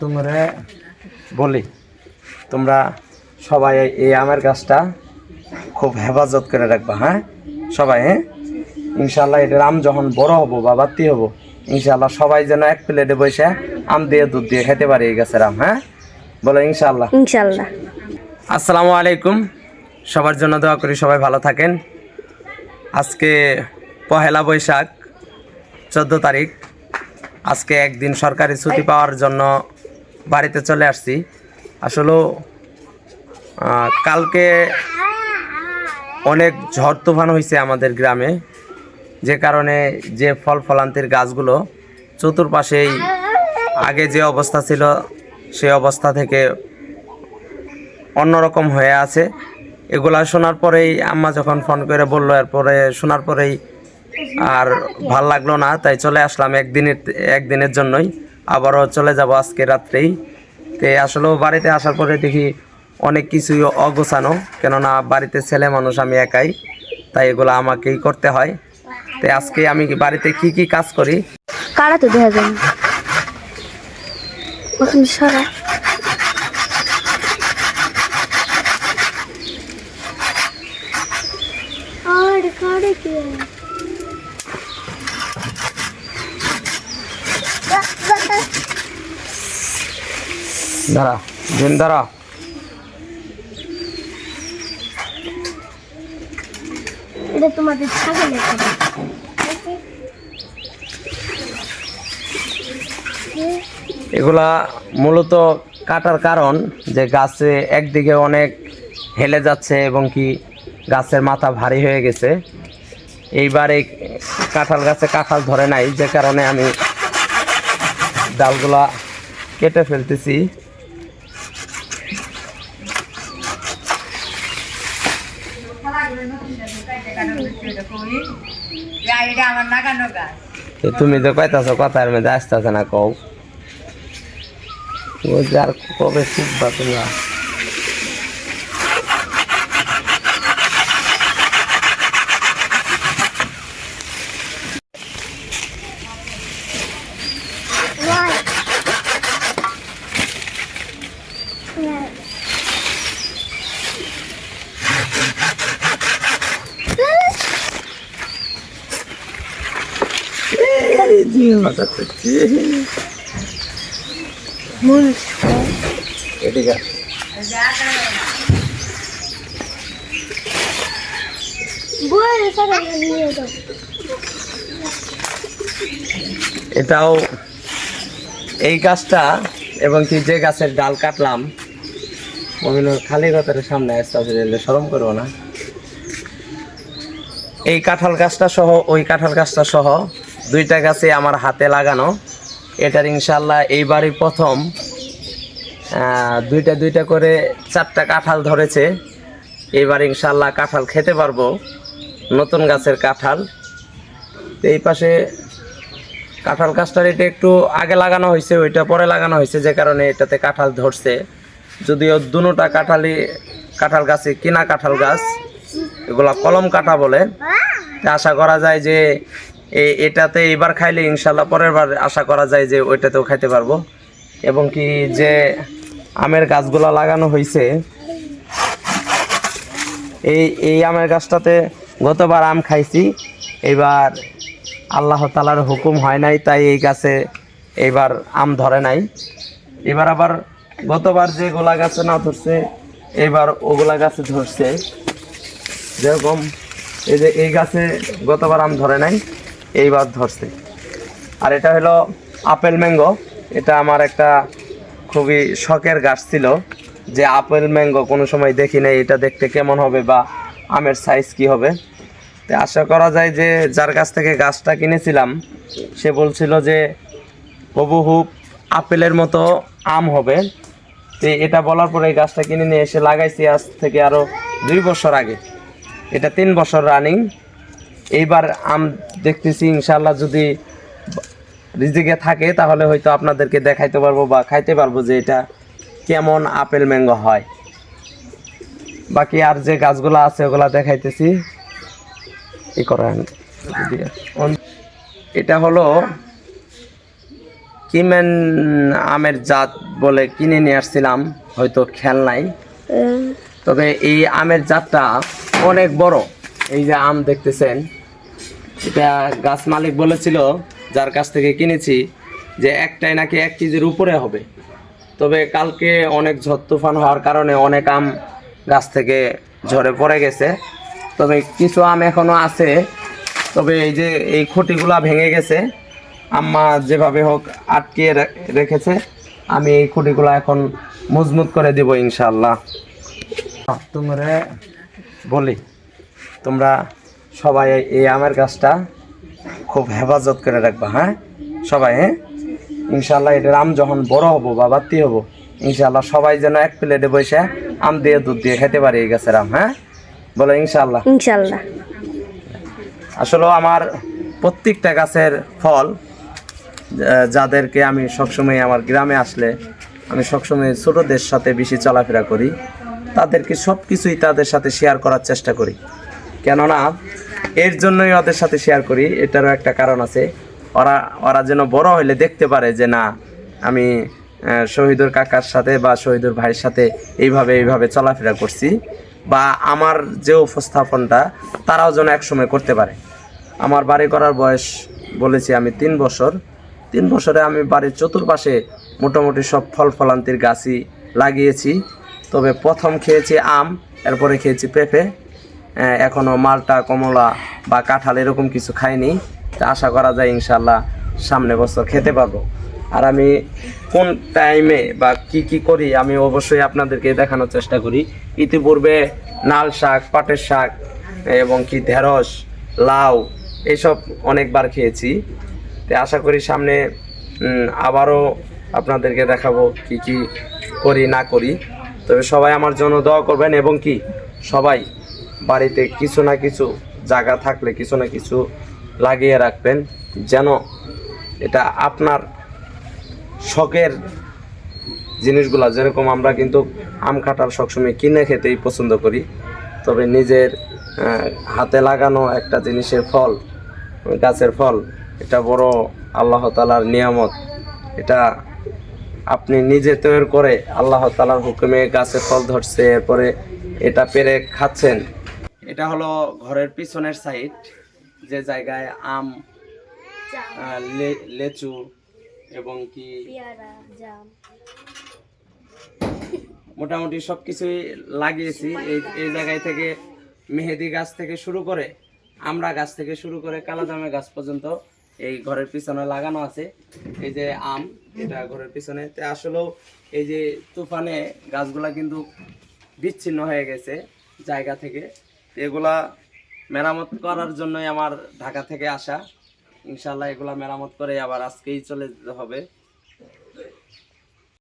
তোমরা বলি তোমরা সবাই এই আমের গাছটা খুব হেফাজত করে রাখবা হ্যাঁ? সবাই হ্যাঁ? ইনশাল্লাহ এটার আম যখন বড় হব বা বাতি হব ইনশাল্লাহ সবাই যেন এক প্লেটে বসে আম দিয়ে দুধ দিয়ে খেতে পারে এই গাছের আম হ্যাঁ? বলো ইনশাল্লাহ ইনশাল্লাহ আসসালামু আলাইকুম। সবার জন্য দোয়া করি সবাই ভালো থাকেন। আজকে পহেলা বৈশাখ চোদ্দ তারিখ। আজকে একদিন সরকারি ছুটি পাওয়ার জন্য বাড়িতে চলে আসছি। আসলে আহ, কালকে অনেক ঝড় তুফান হয়েছে আমাদের গ্রামে। যে কারণে যে ফল ফলান্তির গাছগুলো চতুর্পাশেই আগে যে অবস্থা ছিল সেই অবস্থা থেকে অন্যরকম হয়ে আছে। এগুলা শোনার পরেই আম্মা যখন ফোন করে বলল এরপরে শোনার পরেই আর ভালো লাগল না, তাই চলে আসলাম একদিনের একদিনের জন্যই। আবারও চলে যাব আজকে রাত্রেই। তো আসলেও বাড়িতে আসার পরে দেখি অনেক কিছুই অগোছানো, কেননা বাড়িতে ছেলে মানুষ, আমি একাই, তাই এগুলো আমাকেই করতে হয়। তো আজকে আমি বাড়িতে কি কি কাজ করি? কারা তো দেখা যায় না ওখানে সরা আর কারে কি দাঁড়া দিন দাঁড়া। এটা তোমাদের ছাগলের খাবার এগুলা মূলত কাটার কারণ যে গাছে একদিকে অনেক হেলে যাচ্ছে এবং কি গাছের মাথা ভারী হয়ে গেছে। এইবার এই কাঁঠাল গাছে কাঁঠাল ধরে নাই যে কারণে আমি ডালগুলা কেটে ফেলতেছি আমার নাগানো গাছ তো তুমি তো কইতাছো কথার মধ্যে আসতেছে না কও। ও যার কবে শিখবা তোমরা। এটাও এই গাছটা এবং কি যে গাছের ডাল কাটলাম, ওগুলো খালি গাতের সামনে আসতে আসলে সরম করব না। এই কাঁঠাল গাছটা সহ, ওই কাঁঠাল গাছটা সহ দুইটা গাছে আমার হাতে লাগানো। এটার ইনশাল্লাহ এইবারই প্রথম। দুইটা দুইটা করে চারটা কাঁঠাল ধরেছে। এবার ইনশাল্লাহ কাঁঠাল খেতে পারব। নতুন গাছের কাঁঠাল। এই পাশে কাঁঠাল গাছটার এটা একটু আগে লাগানো হয়েছে, ওইটা পরে লাগানো হয়েছে, যে কারণে এটাতে কাঁঠাল ধরছে। যদিও দুটা কাঁঠালি কাঁঠাল গাছে কিনা কাঁঠাল গাছ, এগুলা কলম কাটা বলে। আশা করা যায় যে এটাতে এবার খাইলে ইনশাল্লাহ পরের বার আশা করা যায় যে ওইটাতেও খাইতে পারব। এবং কি যে আমের গাছগুলা লাগানো হয়েছে এই এই আমের গাছটাতে গতবার আম খাইছি, এবার আল্লাহ তালার হুকুম হয় নাই, তাই এই গাছে এইবার আম ধরে নাই। এবার আবার গতবার যে গোলা গাছে না ধরছে, এবার ওগুলা গাছে ধরছে। যেরকম এই যে এই গাছে গতবার আম ধরে নাই। এইবার ধরছে। আর এটা হলো আপেল ম্যাঙ্গো। এটা আমার একটা খুবই শখের গাছ ছিল যে আপেল ম্যাঙ্গো কোনো সময় দেখি নাই, এটা দেখতে কেমন হবে বা আমের সাইজ কি হবে। তো আশা করা যায় যে যার কাছ থেকে গাছটা কিনেছিলাম, সে বলছিল যে হুবহুব আপেলের মতো আম হবে। তো এটা বলার পরে এই গাছটা কিনে নিয়ে এসে লাগাইছি আজ থেকে আরও দুই বছর আগে। এটা তিন বছর রানিং এইবার আম দেখতেছি ইনশাল্লাহ যদি রিজিকে থাকে তাহলে হয়তো আপনাদেরকে দেখাইতে পারব বা খাইতে পারব যে এটা কেমন আপেল ম্যাঙ্গো হয়। বাকি আর যে গাছগুলো আছে ওগুলা দেখাইতেছি। ই করেন এটা হলো কিমেন আমের জাত বলে কিনে নিয়ে আসছিলাম হয়তো খেয়াল নাই। তবে এই আমের জাতটা অনেক বড়। এই যে আম দেখতেছেন এটা গাছ মালিক বলেছিল যার কাছ থেকে কিনেছি যে একটাই নাকি এক কেজির উপরে হবে। তবে কালকে অনেক ঝড় তুফান হওয়ার কারণে অনেক আম গাছ থেকে ঝরে পড়ে গেছে। তবে কিছু আম এখনও আছে তবে এই যে এই খুঁটিগুলা ভেঙে গেছে আম্মা যেভাবে হোক আটকে রেখেছে আমি এই খুঁটিগুলো এখন মজবুত করে দেব ইনশাল্লাহ তোমরা বলি তোমরা সবাই এই আমের গাছটা খুব হেফাজত করে রাখবা হ্যাঁ? সবাই হ্যাঁ? ইনশাল্লাহ এটার আম যখন বড় হব বা বাতি হব ইনশাল্লাহ সবাই যেন এক প্লেটে বসে আম দিয়ে দুধ দিয়ে খেতে পারি এই গাছের আম হ্যাঁ? বলো ইনশাল্লাহ ইনশাল্লাহ আসলে আমার প্রত্যেকটা গাছের ফল যাদেরকে আমি সবসময় আমার গ্রামে আসলে আমি সবসময় ছোটোদের সাথে বেশি চলাফেরা করি তাদেরকে সব কিছুই তাদের সাথে শেয়ার করার চেষ্টা করি। কেননা এর জন্যই ওদের সাথে শেয়ার করি। এটারও একটা কারণ আছে। ওরা ওরা যেন বড় হইলে দেখতে পারে যে, না, আমি শহীদুর কাকার সাথে বা শহীদুর ভাইয়ের সাথে এইভাবে এইভাবে চলাফেরা করছি বা আমার যে উপস্থাপনটা, তারাও যেন একসময় করতে পারে। আমার বাড়ি করার বয়স বলেছি আমি তিন বছর। তিন বছরে আমি বাড়ির চতুর্পাশে মোটামুটি সব ফল ফলান্তির গাছই লাগিয়েছি। তবে প্রথম খেয়েছি আম, এরপরে খেয়েছি পেঁপে। আহ, এখনও মালটা কমলা বা কাঁঠাল এরকম কিছু খাইনি। তা আশা করা যায় ইনশাল্লাহ সামনে বছর খেতে পারব আর আমি কোন টাইমে বা কি কি করি আমি অবশ্যই আপনাদেরকে দেখানোর চেষ্টা করি। ইতিপূর্বে নাল শাক পাটের শাক এবং কি ঢেঁড়স লাউ এইসব অনেকবার খেয়েছি। তো আশা করি সামনে আবারও আপনাদেরকে দেখাবো কি কি করি না করি। তবে সবাই আমার জন্য দোয়া করবেন এবং কি সবাই বাড়িতে কিছু না কিছু জায়গা থাকলে কিছু না কিছু লাগিয়ে রাখবেন, যেন এটা আপনার শখের জিনিসগুলা, যেরকম আমরা কিন্তু আম কাঁঠাল সবসময় কিনে খেতেই পছন্দ করি, তবে নিজের হাতে লাগানো একটা জিনিসের ফল, গাছের ফল, এটা বড় আল্লাহ তালার নিয়ামত। এটা আপনি নিজে তৈরি করে আল্লাহ তালার হুকুমে গাছে ফল ধরছে, এরপরে এটা পেরে খাচ্ছেন এটা হলো ঘরের পিছনের সাইড যে জায়গায় আম লেচু এবং কি মোটামুটি সব কিছুই লাগিয়েছি এই এই জায়গায় থেকে মেহেদি গাছ থেকে শুরু করে আমরা গাছ থেকে শুরু করে কালাজামের গাছ পর্যন্ত এই ঘরের পিছনে লাগানো আছে। এই যে আম এটা ঘরের পিছনে। তে আসলেও এই যে তুফানে গাছগুলা কিন্তু বিচ্ছিন্ন হয়ে গেছে জায়গা থেকে। এগুলা মেরামত করার জন্যই আমার ঢাকা থেকে আসা। ইনশাল্লাহ এগুলা মেরামত করে আবার আজকেই চলে যেতে হবে।